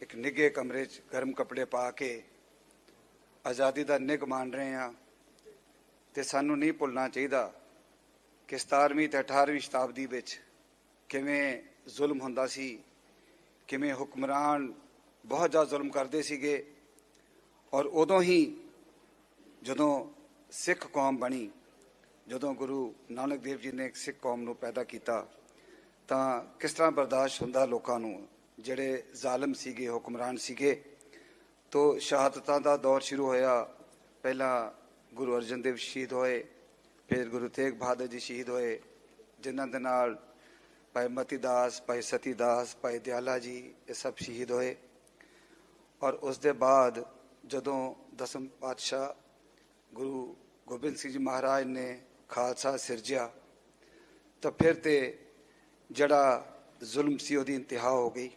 ਇੱਕ ਨਿੱਘੇ ਕਮਰੇ 'ਚ ਗਰਮ ਕੱਪੜੇ ਪਾ ਕੇ ਆਜ਼ਾਦੀ ਦਾ ਨਿੱਘ ਮਾਣ ਰਹੇ ਹਾਂ ਤੇ ਸਾਨੂੰ ਨਹੀਂ ਭੁੱਲਣਾ ਚਾਹੀਦਾ ਕਿ 17ਵੀਂ ਤੇ 18ਵੀਂ ਸ਼ਤਾਬਦੀ ਵਿੱਚ ਕਿਵੇਂ ਜ਼ੁਲਮ ਹੁੰਦਾ ਸੀ, ਕਿਵੇਂ ਹੁਕਮਰਾਨ ਬਹੁਤ ਜ਼ਿਆਦਾ ਜ਼ੁਲਮ ਕਰਦੇ ਸੀਗੇ ਔਰ ਉਦੋਂ ਹੀ ਜਦੋਂ ਸਿੱਖ ਕੌਮ ਬਣੀ, ਜਦੋਂ ਗੁਰੂ ਨਾਨਕ ਦੇਵ ਜੀ ਨੇ ਇੱਕ ਸਿੱਖ ਕੌਮ ਨੂੰ ਪੈਦਾ ਕੀਤਾ, ਤਾਂ ਕਿਸ ਤਰ੍ਹਾਂ ਬਰਦਾਸ਼ਤ ਹੁੰਦਾ ਲੋਕਾਂ ਨੂੰ? ਜਿਹੜੇ ਜ਼ਾਲਮ ਸੀਗੇ, ਹੁਕਮਰਾਨ ਸੀਗੇ, ਤੋਂ ਸ਼ਹਾਦਤਾਂ ਦਾ ਦੌਰ ਸ਼ੁਰੂ ਹੋਇਆ। ਪਹਿਲਾਂ ਗੁਰੂ ਅਰਜਨ ਦੇਵ ਸ਼ਹੀਦ ਹੋਏ, ਫਿਰ ਗੁਰੂ ਤੇਗ ਬਹਾਦਰ ਜੀ ਸ਼ਹੀਦ ਹੋਏ, ਜਿਨ੍ਹਾਂ ਦੇ ਨਾਲ ਭਾਈ ਮਤੀ ਦਾਸ, ਭਾਈ ਸਤੀ ਦਾਸ, ਭਾਈ ਦਿਆਲਾ ਜੀ, ਇਹ ਸਭ ਸ਼ਹੀਦ ਹੋਏ। ਔਰ ਉਸ ਦੇ ਬਾਅਦ ਜਦੋਂ ਦਸਮ ਪਾਤਸ਼ਾਹ ਗੁਰੂ ਗੋਬਿੰਦ ਸਿੰਘ ਜੀ ਮਹਾਰਾਜ ਨੇ ਖਾਲਸਾ ਸਿਰਜਿਆ, ਤਾਂ ਫਿਰ ਤੇ ਜਿਹੜਾ ਜ਼ੁਲਮ ਸੀ, ਉਹਦੀ ਇੰਤਹਾ ਹੋ ਗਈ।